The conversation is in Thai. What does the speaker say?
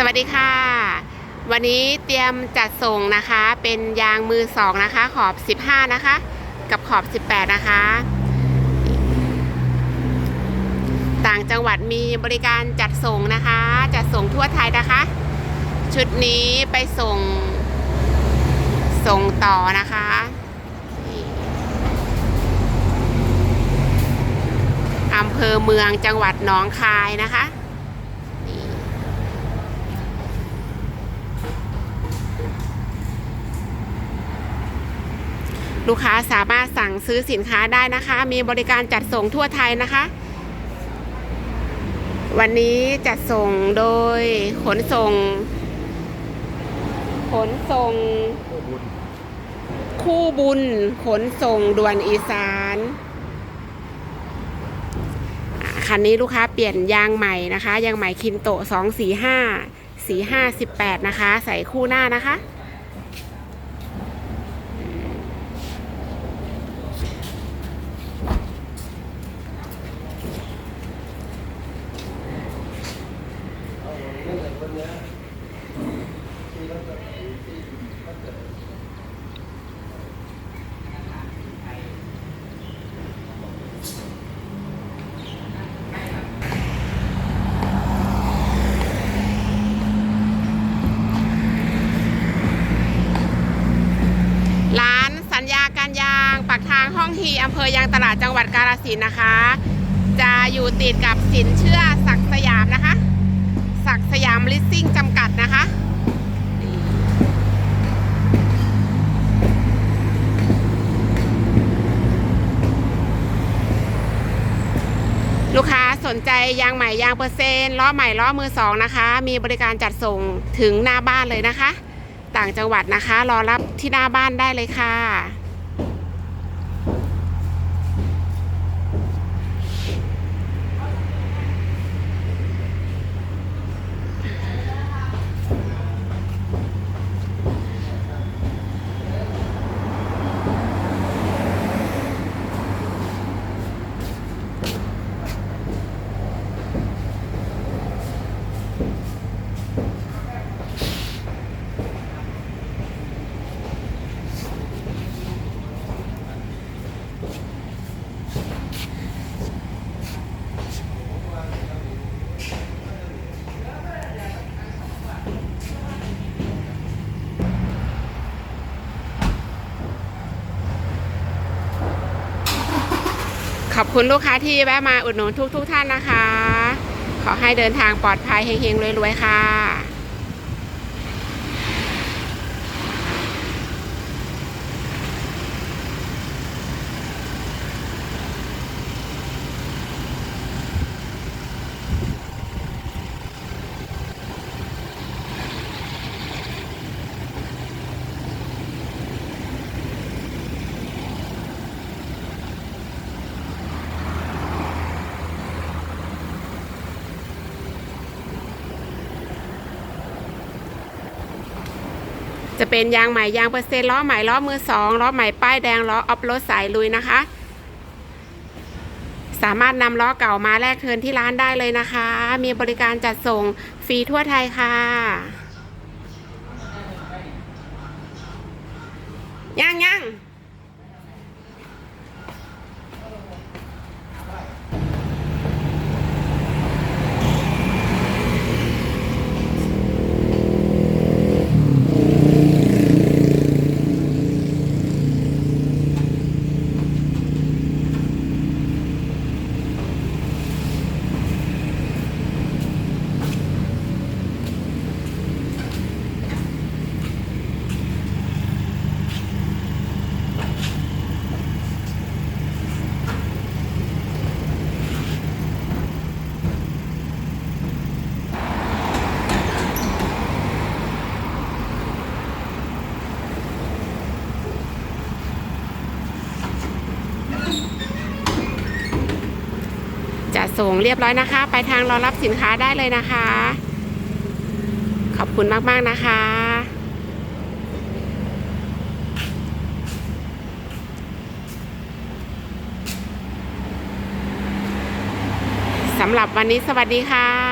สวัสดีค่ะ วันนี้เตรียมจัดส่งนะคะ เป็นยางมือสองนะคะ ขอบ 15 นะคะ กับขอบ 18 นะคะ ต่างจังหวัดมีบริการจัดส่งนะคะ จัดส่งทั่วไทยนะคะ ชุดนี้ไปส่ง ส่งต่อนะคะ อำเภอเมืองจังหวัดหนองคายนะคะ ลูกค้าสามารถสั่งซื้อสินค้าได้นะคะ มีบริการจัดส่งทั่วไทยนะคะ วันนี้จัดส่งโดยขนส่ง ขนส่ง คู่บุญ ขนส่งด่วนอีสานคันนี้ลูกค้าเปลี่ยนยางใหม่นะคะ ยางใหม่คินโตสองสี่ห้าสี่ห้าสิบแปดนะคะ ใส่คู่หน้านะคะ ร้านสัญญาการยางปากทางห้องฮีอำเภอยางตลาดจังหวัดกาฬสินนะคะ จะอยู่ติดกับสินเชื่อศักสยามนะคะ ศักสยามลิสซิ่งจำกัดนะคะนี่ลูกค้า สนใจยางใหม่ยางเปอร์เซ็นต์ล้อใหม่ล้อมือสองนะคะ มีบริการจัดส่งถึงหน้าบ้านเลยนะคะ ต่างจังหวัดนะคะ รอรับที่หน้าบ้านได้เลยค่ะ ขอบคุณลูกค้าที่แวะมาอุดหนุนทุกทุกท่านนะคะ ขอให้เดินทางปลอดภัยเฮงๆรวยๆค่ะ จะเป็นยางใหม่ยางเปอร์เซ็นต์ล้อใหม่ล้อมือสองล้อใหม่ป้ายแดงล้อออฟโรดสายลุยนะคะ สามารถนำล้อเก่ามาแลกเทินที่ร้านได้เลยนะคะ มีบริการจัดส่งฟรีทั่วไทยค่ะยังยัง ส่งเรียบร้อยนะคะ ไปทางรอรับสินค้าได้เลยนะคะ ขอบคุณมากๆนะคะสำหรับวันนี้สวัสดีค่ะ